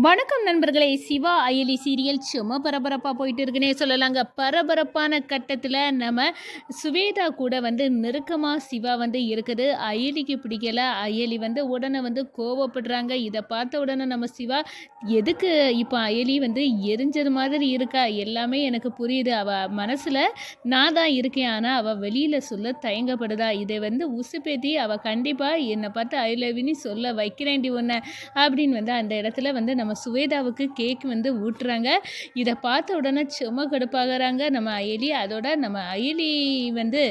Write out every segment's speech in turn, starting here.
வணக்கம் நண்பர்களே. சிவா அயலி சீரியல் சும்மா பரபரப்பாக போயிட்டு இருக்குன்னே சொல்லலாங்க. பரபரப்பான கட்டத்தில் நம்ம சுவேதா கூட வந்து நெருக்கமாக சிவா வந்து இருக்குது. அயலிக்கு பிடிக்கல. அயலி வந்து உடனே வந்து கோவப்படுறாங்க. இதை பார்த்த உடனே நம்ம சிவா எதுக்கு இப்போ அயலி வந்து எரிஞ்சது மாதிரி இருக்கா? எல்லாமே எனக்கு புரியுது. அவள் மனசில் நான் தான் இருக்கேன். ஆனால் அவள் வெளியில் சொல்ல தயங்கப்படுதா? இதை வந்து உசுப்பேத்தி அவள் கண்டிப்பாக என்னை பார்த்து அயலவின்னு சொல்ல வைக்கிறேன்டி ஒன்று அப்படின்னு வந்து அந்த இடத்துல வந்து நம்ம சுவேதாவுக்கு கேக் வந்து ஊட்டுறாங்க. இதை பார்த்த உடனே செம்ம கடுப்பாகிறாங்க. நம்ம அயலி அதோட நம்ம அயலி வந்து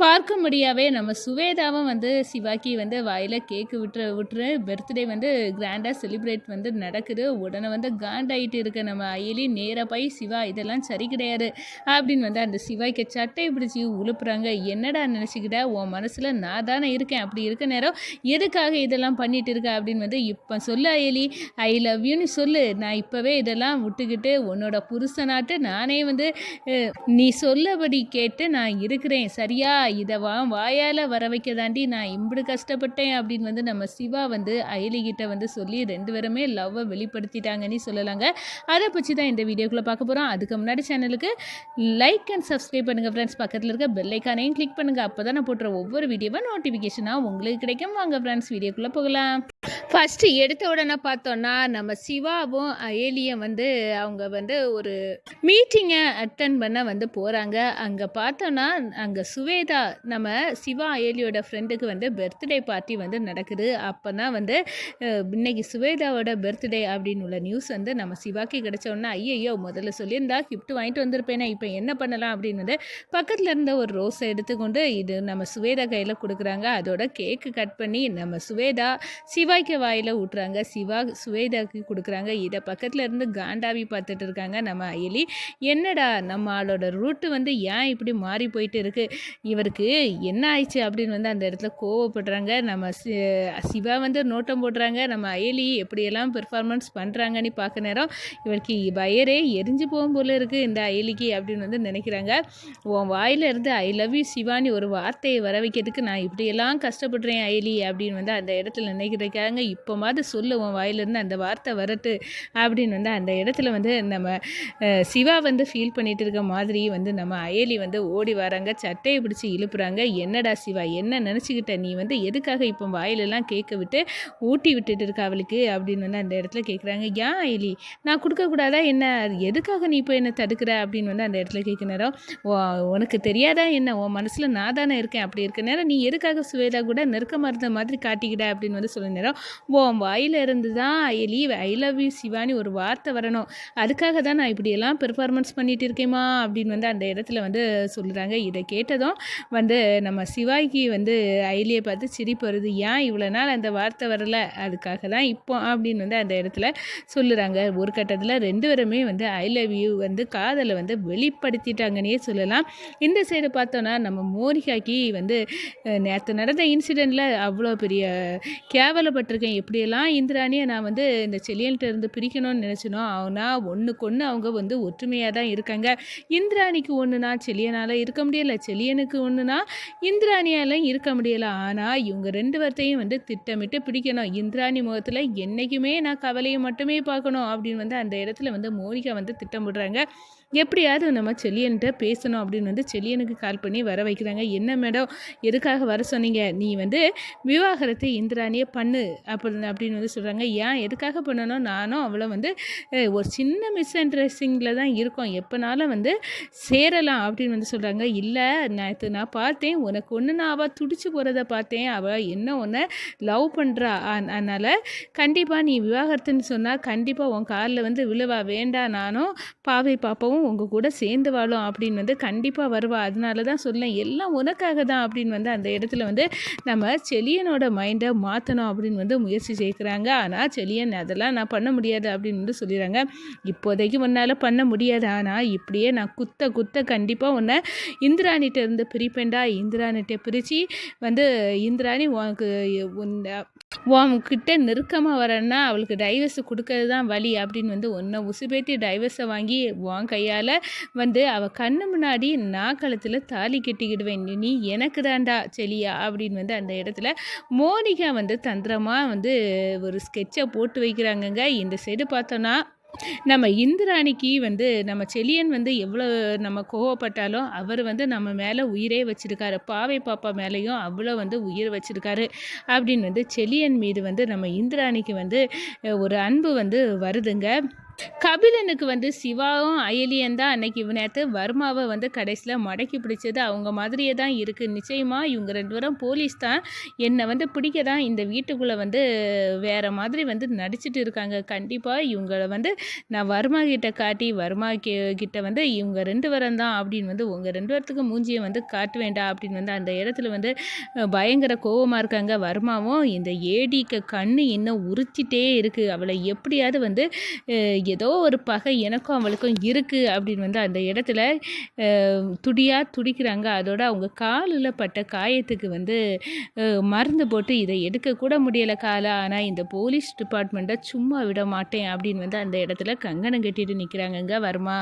பார்க்க முடியாவே நம்ம சுவேதாவும் வந்து சிவாக்கி வந்து வாயில் கேக்கு விட்டுற விட்டுரு பர்த்டே வந்து கிராண்டாக செலிப்ரேட் வந்து நடக்குது. உடனே வந்து காண்டாயிட்டு இருக்க நம்ம அயலி நேராக போய் சிவா இதெல்லாம் சரி கிடையாது அப்படின்னு வந்து அந்த சிவாய்க்கு சட்டை பிடிச்சி உழுப்புறாங்க. என்னடா நினச்சிக்கிட்ட? உன் மனசில் நான் தானே இருக்கேன். அப்படி இருக்க நேரம் எதுக்காக இதெல்லாம் பண்ணிட்டு இருக்க? அப்படின்னு வந்து இப்போ சொல்லு அயலி. ஐ லவ் யூன்னு சொல்லு. நான் இப்போவே இதெல்லாம் விட்டுக்கிட்டு உன்னோட புருஷனாட்டு நானே வந்து நீ சொல்லபடி கேட்டு நான் இருக்கிறேன். சரி சரியா இதை வா வாயால் வர வைக்க தாண்டி நான் இப்படி கஷ்டப்பட்டேன் அப்படின்னு வந்து நம்ம சிவா வந்து அயலிகிட்ட வந்து சொல்லி ரெண்டு பேருமே லவ்வை வெளிப்படுத்திட்டாங்கன்னு சொல்லலாங்க. அதை பற்றி தான் இந்த வீடியோக்குள்ளே பார்க்க போகிறோம் அதுக்கு முன்னாடி சேனலுக்கு லைக் அண்ட் சப்ஸ்கிரைப் பண்ணுங்கள் ஃப்ரெண்ட்ஸ் பக்கத்தில் இருக்க பெல்லைக்கானையும் கிளிக் பண்ணுங்கள் அப்போ தான் நான் போட்டுற ஒவ்வொரு வீடியோவும் நோட்டிஃபிகேஷனாக உங்களுக்கு கிடைக்கும். வாங்க ஃப்ரெண்ட்ஸ் வீடியோக்குள்ளே போகலாம். ஃபஸ்ட்டு எடுத்த உடனே பார்த்தோன்னா நம்ம சிவாவும் அயலியும் வந்து அவங்க வந்து ஒரு மீட்டிங்கை அட்டன் பண்ண வந்து போகிறாங்க அங்கே பார்த்தோன்னா அங்கே சுவேதா நம்ம சிவா அயலியோட ஃப்ரெண்டுக்கு வந்து பர்த்டே பார்ட்டி வந்து நடக்குது. அப்போ தான் வந்து இன்னைக்கு சுவேதாவோட பர்த்டே அப்படின்னு உள்ள நியூஸ் வந்து நம்ம சிவாக்கு கிடச்சோன்னா ஐயையோ முதல்ல சொல்லியிருந்தா கிஃப்ட் வாங்கிட்டு வந்திருப்பேனே இப்போ என்ன பண்ணலாம் அப்படின்னு வந்து பக்கத்தில் இருந்த ஒரு ரோஸை எடுத்துக்கொண்டு இது நம்ம சுவேதா கையில் கொடுக்குறாங்க. அதோட கேக்கு கட் பண்ணி நம்ம சுவேதா சிவாய்க்கு வாயில் ஊட்டுறாங்க. சிவா சுவேதாக்கு கொடுக்குறாங்க. இதை பக்கத்தில் இருந்து காண்டாவி பார்த்துட்டு இருக்காங்க நம்ம அயலி. என்னடா நம்ம ஆளோட ரூட்டு வந்து ஏன் இப்படி மாறி போயிட்டு இருக்குது இவருக்கு என்ன ஆயிடுச்சு அப்படின்னு வந்து அந்த இடத்துல கோவப்படுறாங்க. நம்ம சி- சிவா வந்து நோட்டம் போடுறாங்க. நம்ம அயலி எப்படியெல்லாம் பெர்ஃபார்மன்ஸ் பண்ணுறாங்கன்னு பார்க்க நேரம் இவருக்கு வயரே எரிஞ்சு போகும் போல இருக்குது இந்த அயலிக்கு அப்படின்னு வந்து நினைக்கிறாங்க. உன் வாயிலிருந்து ஐ லவ் யூ சிவானி ஒரு வார்த்தையை வர வைக்கிறதுக்கு நான் இப்படியெல்லாம் கஷ்டப்படுறேன் அயலி அப்படின்னு வந்து அந்த இடத்துல நினைக்கிறாங்க இப்போ மாதிரி சொல்லு உன் வாயிலிருந்து அந்த வார்த்தை வரட்டு அப்படின்னு வந்து அந்த இடத்துல வந்து நம்ம சிவா வந்து ஃபீல் பண்ணிகிட்டு இருக்க மாதிரி வந்து நம்ம அயலி வந்து ஓடி வராங்க. சட்டையை பிடிச்சி இழுப்புறாங்க. என்னடா சிவா என்ன நினச்சிக்கிட்ட? நீ வந்து எதுக்காக இப்போ வாயிலெல்லாம் கேட்க விட்டு ஊட்டி விட்டுட்டு இருக்க அவளுக்கு? அப்படின்னு வந்து அந்த இடத்துல கேட்குறாங்க. ஏன் அயலி? நான் கொடுக்கக்கூடாதா என்ன? அது எதுக்காக நீ இப்போ என்னை தடுக்கிற? அப்படின்னு வந்து அந்த இடத்துல கேட்க நேரம் உனக்கு தெரியாதா என்ன? உன் மனசில் நான் தானே இருக்கேன். அப்படி இருக்க நேரம் நீ எதுக்காக சுவேதா கூட நெருக்கமாக இருந்த மாதிரி காட்டிக்கிட அப்படின்னு வந்து சொல்ல நேரம் உன் வாயில இருந்து தான் லீவ் ஐ லவ் யூ சிவானி ஒரு வார்த்தை வரணும். அதுக்காக தான் நான் இப்படியெல்லாம் பெர்ஃபார்மன்ஸ் பண்ணிட்டு இருக்கேமா அப்படின்னு வந்து அந்த இடத்துல வந்து சொல்லுறாங்க இதை கேட்டதும் வந்து நம்ம சிவாய்க்கு வந்து ஐலியை பார்த்து சிரிப்பு வருது ஏன் இவ்வளோ நாள் அந்த வார்த்தை வரல? அதுக்காக தான் இப்போ அப்படின்னு வந்து அந்த இடத்துல சொல்லுறாங்க. ஒரு கட்டத்தில் ரெண்டு பேருமே வந்து ஐ லவ் யூ வந்து காதலை வந்து வெளிப்படுத்திட்டாங்கன்னே சொல்லலாம். இந்த சைடு பார்த்தோன்னா நம்ம மோரிகாக்கி வந்து நேற்று நடந்த இன்சிடெண்ட்டில் அவ்வளோ பெரிய கேவலப்பட்டிருக்கேன் எப்படியெல்லாம் இந்திராணியை நான் வந்து இந்த செலியன்கிட்ட இருந்து பிரிக்கணும்னு நினச்சினோ ஆனால் ஒன்றுக்கு ஒன்று அவங்க வந்து ஒற்றுமையாக தான் இருக்காங்க. இந்திராணிக்கு ஒன்றுனா செலியனால் இருக்க முடியலை செலியனுக்கு ஒன்றுனா இந்திராணியால் இருக்க முடியலை. ஆனால் இவங்க ரெண்டு பேர்த்தையும் வந்து திட்டமிட்டு பிடிக்கணும். இந்திராணி முகத்தில் என்றைக்குமே நான் கவலையை மட்டுமே பார்க்கணும் அப்படின்னு வந்து அந்த இடத்துல வந்து மோனிகா வந்து திட்டமிடுறாங்க எப்படியாவது நம்ம செலியன்கிட்ட பேசணும் அப்படின்னு வந்து செலியனுக்கு கால் பண்ணி வர வைக்கிறாங்க. என்ன மேடம் எதுக்காக வர சொன்னீங்க? நீ வந்து விவாகரத்தை இந்திராணியை பண்ணு. அப்படின்னு அப்படின்னு வந்து சொல்கிறாங்க ஏன்? எதுக்காக பண்ணணும்? நானும் அவளை வந்து ஒரு சின்ன மிஸ் அண்டர்ஸ்டிங்கில் தான் இருக்கோம். எப்போனாலும் வந்து சேரலாம் அப்படின்னு வந்து சொல்கிறாங்க இல்லை நேற்று நான் பார்த்தேன். உனக்கு ஒன்று நான் அவள் துடிச்சு போகிறத பார்த்தேன். அவள் என்ன ஒன்று லவ் பண்ணுறா அதனால் கண்டிப்பாக நீ விவாகரத்துன்னு சொன்னால் கண்டிப்பாக உன் காலில் வந்து விழுவா. வேண்டாம். நானும் பாவை பாப்பாவும் உங்கள் கூட சேர்ந்து வாழும் அப்படின்னு வந்து கண்டிப்பாக வருவா. அதனால தான் சொல்லேன் எல்லாம் உனக்காக தான் அப்படின்னு வந்து அந்த இடத்துல வந்து நம்ம செலியனோட மைண்டை மாற்றணும் அப்படின்னு வந்து முயற்சி செய்கிறாங்க. ஆனால் செலியன் அதெல்லாம் நான் பண்ண முடியாது அப்படின்னு வந்து சொல்லிடுறாங்க. இப்போதைக்கு உன்னால் பண்ண முடியாது. ஆனால் இப்படியே நான் குத்த குத்த கண்டிப்பாக உன்னை இந்திராணிகிட்ட இருந்து பிரிப்பேன்டா. இந்திராணிகிட்ட பிரித்து வந்து இந்திராணி உனக்கு உன் உன்கிட்ட நெருக்கமாக வரேன்னா அவளுக்கு டைவர்ஸ் கொடுக்கறது தான் வழி அப்படின்னு வந்து ஒன்றை உசுபேத்தி டைவர்ஸை வாங்கி உன் கையால் வந்து அவள் கண்ணு முன்னாடி நான் கழுத்தில் தாலி கட்டிக்கிடுவேன். நீ எனக்கு தாண்டா செலியா அப்படின்னு வந்து அந்த இடத்துல மோனிகா வந்து தந்திரமாக வந்து ஒரு ஸ்கெட்சை போட்டு வைக்கிறாங்கங்க. இந்த சைடு பார்த்தோன்னா நம்ம இந்திராணிக்கு வந்து நம்ம செலியன் வந்து எவ்வளோ நம்ம கோவப்பட்டாலும் அவர் வந்து நம்ம மேலே உயிரே வச்சுருக்காரு. பாவை பாப்பா மேலேயும் அவ்வளோ வந்து உயிர் வச்சுருக்காரு. அப்படின்னு வந்து செலியன் மீது வந்து நம்ம இந்திராணிக்கு வந்து ஒரு அன்பு வந்து வருதுங்க. கபிலனுக்கு வந்து சிவாவும் அயலியன் தான் அன்னைக்கு இவனேத்து வர்மாவை வந்து கடைசியில் மடக்கி பிடிச்சது. அவங்க மாதிரியே தான் இருக்குது நிச்சயமாக இவங்க ரெண்டு பேரும் போலீஸ் தான். என்னை வந்து பிடிக்க தான் இந்த வீட்டுக்குள்ளே வந்து வேறு மாதிரி வந்து நடிச்சிட்டு இருக்காங்க. கண்டிப்பாக இவங்களை வந்து நான் வர்மா கிட்ட காட்டி வர்மா கிட்ட வந்து இவங்க ரெண்டு பேரும் தான் அப்படின்னு வந்து உங்கள் ரெண்டு பேர்த்துக்கு மூஞ்சியை வந்து காட்ட வேண்டாம் அப்படின்னு வந்து அந்த இடத்துல வந்து பயங்கர கோபமாக இருக்காங்க வர்மாவும். இந்த ஏடிக்கு கண்ணு இன்னும் உரிச்சிட்டே இருக்குது அவளை எப்படியாவது வந்து ஏதோ ஒரு பகை எனக்கும் அவளுக்கும் இருக்குது அப்படின்னு வந்து அந்த இடத்துல துடியாக துடிக்கிறாங்க. அதோட அவங்க காலில் பட்ட காயத்துக்கு வந்து மருந்து போட்டு இதை எடுக்கக்கூட முடியலை காலை. ஆனால் இந்த போலீஸ் டிபார்ட்மெண்ட்டை சும்மா விட மாட்டேன் அப்படின்னு வந்து அந்த இடத்துல கங்கணம் கட்டிட்டு நிற்கிறாங்கங்க வருமா.